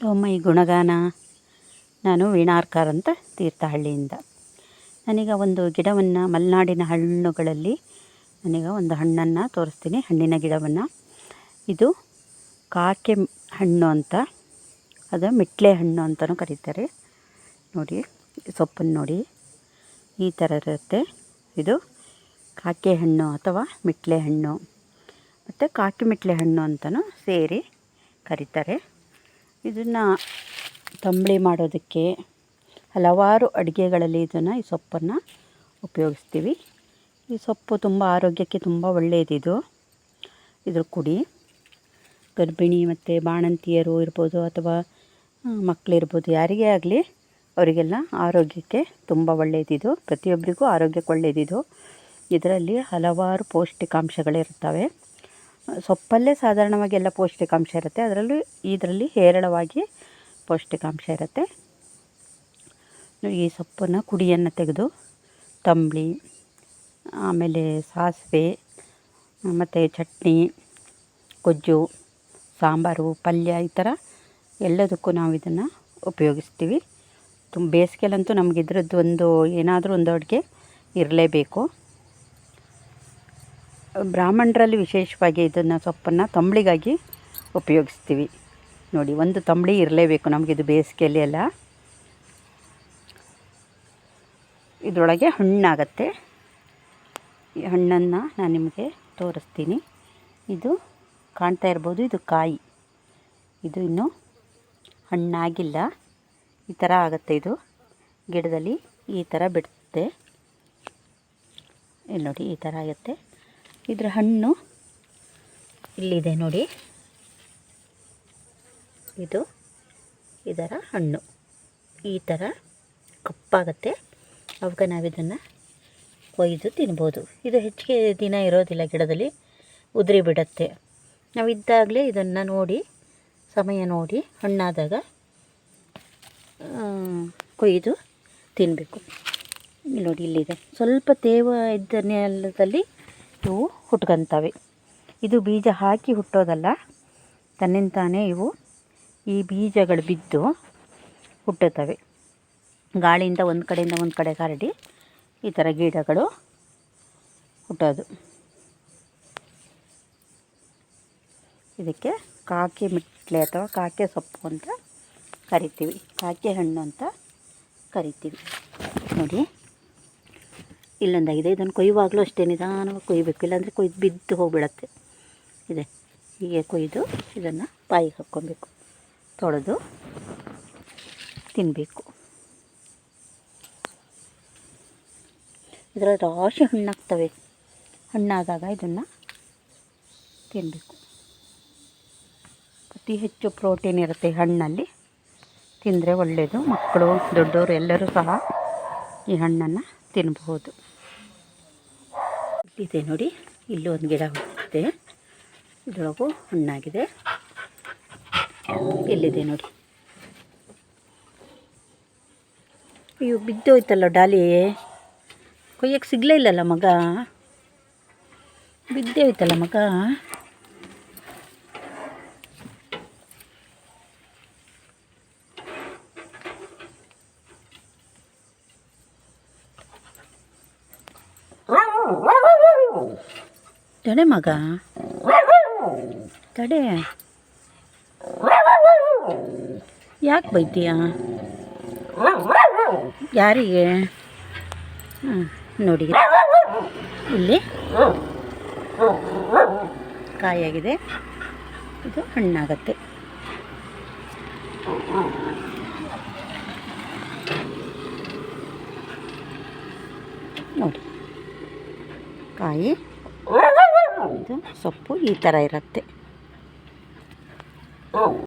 Hello my ಗುಣಗಾನ. ನಾನು ವೀಣಾರ್ಕಾರ್ ಅಂತ ತೀರ್ಥಹಳ್ಳಿಯಿಂದ. ನಾನೀಗ ಒಂದು ಗಿಡವನ್ನು ಮಲೆನಾಡಿನ ಹಣ್ಣುಗಳಲ್ಲಿ ನಾನೀಗ ಒಂದು ಹಣ್ಣನ್ನು ತೋರಿಸ್ತೀನಿ. ಹಣ್ಣಿನ ಗಿಡವನ್ನು. ಇದು ಕಾಕೆ ಹಣ್ಣು ಅಂತ, ಅದು ಮಿಟ್ಲೆ ಹಣ್ಣು ಅಂತಲೂ ಕರೀತಾರೆ. ನೋಡಿ, ಸೊಪ್ಪನ್ನು ನೋಡಿ. ಈ ಥರ ಇರುತ್ತೆ. ಇದು ಕಾಕೆ ಹಣ್ಣು ಅಥವಾ ಮಿಟ್ಲೆ ಹಣ್ಣು. ಮತ್ತು ಕಾಕಿ ಮಿಟ್ಲೆ ಹಣ್ಣು ಅಂತಲೂ ಸೇರಿ ಕರೀತಾರೆ. ಇದನ್ನು ತಂಬಳಿ ಮಾಡೋದಕ್ಕೆ ಹಲವಾರು ಅಡುಗೆಗಳಲ್ಲಿ ಇದನ್ನು ಈ ಸೊಪ್ಪನ್ನು ಉಪಯೋಗಿಸ್ತೀವಿ. ಈ ಸೊಪ್ಪು ತುಂಬ ಆರೋಗ್ಯಕ್ಕೆ ತುಂಬ ಒಳ್ಳೆಯದಿದು ಇದ್ರ ಕುಡಿ ಗರ್ಭಿಣಿ ಮತ್ತು ಬಾಣಂತಿಯರು ಇರ್ಬೋದು ಅಥವಾ ಮಕ್ಕಳಿರ್ಬೋದು ಯಾರಿಗೇ ಆಗಲಿ ಅವರಿಗೆಲ್ಲ ಆರೋಗ್ಯಕ್ಕೆ ತುಂಬ ಒಳ್ಳೆಯದಿದು ಪ್ರತಿಯೊಬ್ಬರಿಗೂ ಆರೋಗ್ಯಕ್ಕೆ ಒಳ್ಳೆಯದಿದು ಇದರಲ್ಲಿ ಹಲವಾರು ಪೌಷ್ಟಿಕಾಂಶಗಳಿರ್ತವೆ ಸೊಪ್ಪಲ್ಲೇ ಸಾಧಾರಣವಾಗಿ ಎಲ್ಲ ಪೌಷ್ಟಿಕಾಂಶ ಇರುತ್ತೆ. ಅದರಲ್ಲೂ ಇದರಲ್ಲಿ ಹೇರಳವಾಗಿ ಪೌಷ್ಟಿಕಾಂಶ ಇರುತ್ತೆ. ಈ ಸೊಪ್ಪನ್ನು ಕುಡಿಯನ್ನು ತೆಗೆದು ತಂಬಳಿ, ಆಮೇಲೆ ಸಾಸಿವೆ, ಮತ್ತು ಚಟ್ನಿ, ಗೊಜ್ಜು, ಸಾಂಬಾರು, ಪಲ್ಯ ಈ ಥರ ಎಲ್ಲದಕ್ಕೂ ನಾವು ಇದನ್ನು ಉಪಯೋಗಿಸ್ತೀವಿ. ತುಂಬ ಬೇಸಿಗೆಲಂತೂ ನಮಗೆ ಇದರದ್ದು ಒಂದು ಏನಾದರೂ ಒಂದು ಅಡುಗೆ ಇರಲೇಬೇಕು. ಬ್ರಾಹ್ಮಣರಲ್ಲಿ ವಿಶೇಷವಾಗಿ ಇದನ್ನು ಸೊಪ್ಪನ್ನು ತಂಬಳಿಗಾಗಿ ಉಪಯೋಗಿಸ್ತೀವಿ. ನೋಡಿ, ಒಂದು ತಂಬಳಿ ಇರಲೇಬೇಕು ನಮಗಿದು ಬೇಸಿಗೆಯಲ್ಲಿ ಎಲ್ಲ. ಇದರೊಳಗೆ ಹಣ್ಣಾಗತ್ತೆ. ಈ ಹಣ್ಣನ್ನು ನಾನು ನಿಮಗೆ ತೋರಿಸ್ತೀನಿ. ಇದು ಕಾಣ್ತಾ ಇರ್ಬೋದು, ಇದು ಕಾಯಿ. ಇದು ಇನ್ನೂ ಹಣ್ಣಾಗಿಲ್ಲ. ಈ ಥರ ಆಗುತ್ತೆ ಇದು. ಗಿಡದಲ್ಲಿ ಈ ಥರ ಬಿಡುತ್ತೆ. ಇಲ್ಲಿ ನೋಡಿ, ಈ ಥರ ಆಗುತ್ತೆ. ಇದರ ಹಣ್ಣು. ಇಲ್ಲಿದೆ ನೋಡಿ. ಇದು ಇದರ ಹಣ್ಣು. ಈ ಥರ ಕಪ್ಪಾಗತ್ತೆ. ಅವಾಗ ನಾವು ಇದನ್ನು ಕೊಯ್ದು ತಿನ್ಬೋದು. ಇದು ಹೆಚ್ಚಿಗೆ ದಿನ ಇರೋದಿಲ್ಲ ಗಿಡದಲ್ಲಿ. ಉದುರಿ ಬಿಡುತ್ತೆ. ನಾವು ಇದ್ದಾಗಲೇ ಇದನ್ನು ನೋಡಿ, ಸಮಯ ನೋಡಿ ಹಣ್ಣಾದಾಗ ಕೊಯ್ದು ತಿನ್ನಬೇಕು ನೋಡಿ ಇಲ್ಲಿದೆ. ಸ್ವಲ್ಪ ತೇವ ಇದ್ದ ಇವು ಹುಟ್ಕೊತವೆ. ಇದು ಬೀಜ ಹಾಕಿ ಹುಟ್ಟೋದಲ್ಲ ತನ್ನಿಂತಾನೇ ಇವು ಈ ಬೀಜಗಳು ಬಿದ್ದು ಹುಟ್ಟುತ್ತವೆ. ಗಾಳಿಯಿಂದ ಒಂದು ಕಡೆಯಿಂದ ಒಂದು ಕಡೆ ಕರಡಿ ಈ ಥರ ಗಿಡಗಳು ಹುಟ್ಟೋದು. ಇದಕ್ಕೆ ಕಾಕೆ ಮಿಟ್ಲೆ ಅಥವಾ ಕಾಕೆ ಸೊಪ್ಪು ಅಂತ ಕರಿತೀವಿ. ಕಾಕೆ ಹಣ್ಣು ಅಂತ ಕರಿತೀವಿ. ನೋಡಿ. ಇಲ್ಲೊಂದಾಗಿದೆ ಇದನ್ನು ಕೊಯ್ಯುವಾಗಲೂ ಅಷ್ಟೇ ನಿಧಾನವಾಗಿ ಕೊಯ್ಯಬೇಕು ಇಲ್ಲಾಂದರೆ ಕೊಯ್ದು ಬಿದ್ದು ಹೋಗಿಬಿಡತ್ತೆ. ಇದೆ. ಹೀಗೆ ಕೊಯ್ದು ಇದನ್ನು ಬಾಯಿಗೆ ಹಾಕ್ಕೊಬೇಕು. ತೊಳೆದು ತಿನ್ನಬೇಕು ಇದರ ರಾಶಿ ಹಣ್ಣಾಗ್ತವೆ. ಹಣ್ಣಾದಾಗ ಇದನ್ನು ತಿನ್ನಬೇಕು ಅತಿ ಹೆಚ್ಚು ಪ್ರೋಟೀನ್ ಇರುತ್ತೆ ಹಣ್ಣಲ್ಲಿ. ತಿಂದರೆ ಒಳ್ಳೆಯದು ಮಕ್ಕಳು, ದೊಡ್ಡವರು ಎಲ್ಲರೂ ಸಹ ಈ ಹಣ್ಣನ್ನು ತಿನ್ಬಹುದು. ಇದೆ ನೋಡಿ, ಇಲ್ಲಿ ಒಂದು ಗಿಡ ಹೋಗುತ್ತೆ ಇದರೊಳಗೂ ಹಣ್ಣಾಗಿದೆ. ಇಲ್ಲಿದೆ ನೋಡಿ? ಅಯ್ಯೋ, ಬಿದ್ದೋಯ್ತಲ್ಲ ಡಾಲಿ. ಕೊಯ್ಯಕ್ಕೆ ಸಿಗಲೇ ಇಲ್ಲಲ್ಲ ಮಗ? ಬಿದ್ದೇ ಹೋಯ್ತಲ್ಲ ಮಗ? ತಡೆ ಮಗ? ತಡೆ. ಯಾಕೆ ಬೈತೀಯ? ಯಾರಿಗೆ? ಹಾಂ ನೋಡಿ. ಇಲ್ಲಿ. ಕಾಯಾಗಿದೆ ಇದು ಹಣ್ಣಾಗತ್ತೆ. ನೋಡಿ. ಕಾಯಿ. ಇದು ಸೊಪ್ಪು ಈ ಥರ ಇರುತ್ತೆ.